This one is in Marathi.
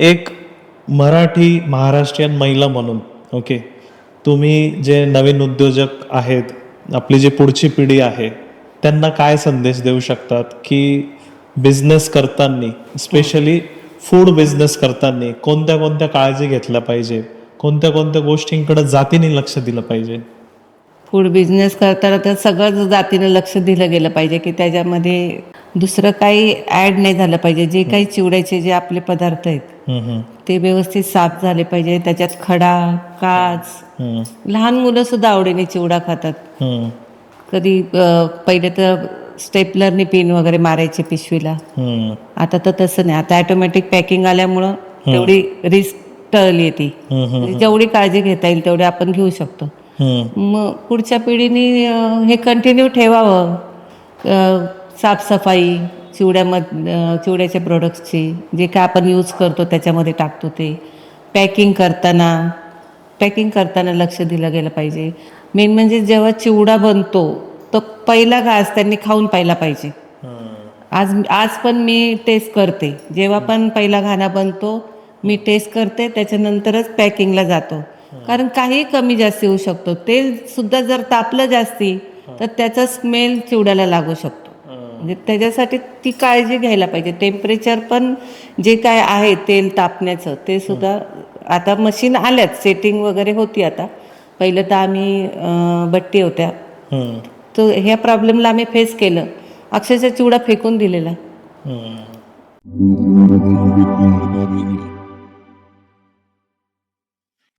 एक मराठी महाराष्ट्रीयन महिला म्हणून ओके तुम्ही जे नवीन उद्योजक आहेत आपली जी पुढची पिढी आहे त्यांना काय संदेश देऊ शकतात की बिझनेस करताना स्पेशली फूड बिझनेस करताना कोणत्या कोणत्या काळजी घेतल्या पाहिजे? कोणत्या कोणत्या गोष्टींकडे जातीने लक्ष दिलं पाहिजे? फूड बिझनेस करताना तर सगळंच जातीनं लक्ष दिलं गेलं पाहिजे की त्याच्यामध्ये दुसरं काही ॲड नाही झालं पाहिजे. जे काही चिवड्याचे जे आपले पदार्थ आहेत ते व्यवस्थित साफ झाले पाहिजे. त्याच्यात खडा काच लहान मुलं सुद्धा आवडीने चिवडा खातात. कधी पहिले तर स्टेपलरने पिन वगैरे मारायचे पिशवीला. आता तर तसं नाही. आता ॲटोमॅटिक पॅकिंग आल्यामुळं तेवढी रिस्क टळली ती. हम्म, म्हणजे जेवढी काळजी घेता येईल तेवढी आपण घेऊ शकतो. मग पुढच्या पिढीने हे कंटिन्यू ठेवावं. साफसफाई चिवड्यामध अं, चिवड्याच्या प्रोडक्ट्सची जे काय आपण यूज करतो त्याच्यामध्ये टाकतो ते. पॅकिंग करताना पॅकिंग करताना लक्ष दिलं गेलं पाहिजे. मेन म्हणजे जेव्हा चिवडा बनतो तो पहिला घास त्यांनी खाऊन पाहिला पाहिजे. आज आज पण मी टेस्ट करते. जेव्हा पण पहिला घाणा बनतो मी टेस्ट करते त्याच्यानंतरच पॅकिंगला जातो. कारण काही कमी जास्ती होऊ शकतो. तेल सुद्धा जर तापलं जास्ती तर त्याचा स्मेल चिवड्याला लागू शकतो. म्हणजे त्याच्यासाठी ती काळजी घ्यायला पाहिजे. टेम्परेचर पण जे काय आहे तेल तापण्याचं ते सुद्धा आता मशीन आल्यात. सेटिंग वगैरे होती आता. पहिलं तर आम्ही बट्टी होत्या. तर ह्या प्रॉब्लेमला आम्ही फेस केलं. अक्षरशः चिवडा फेकून दिलेला.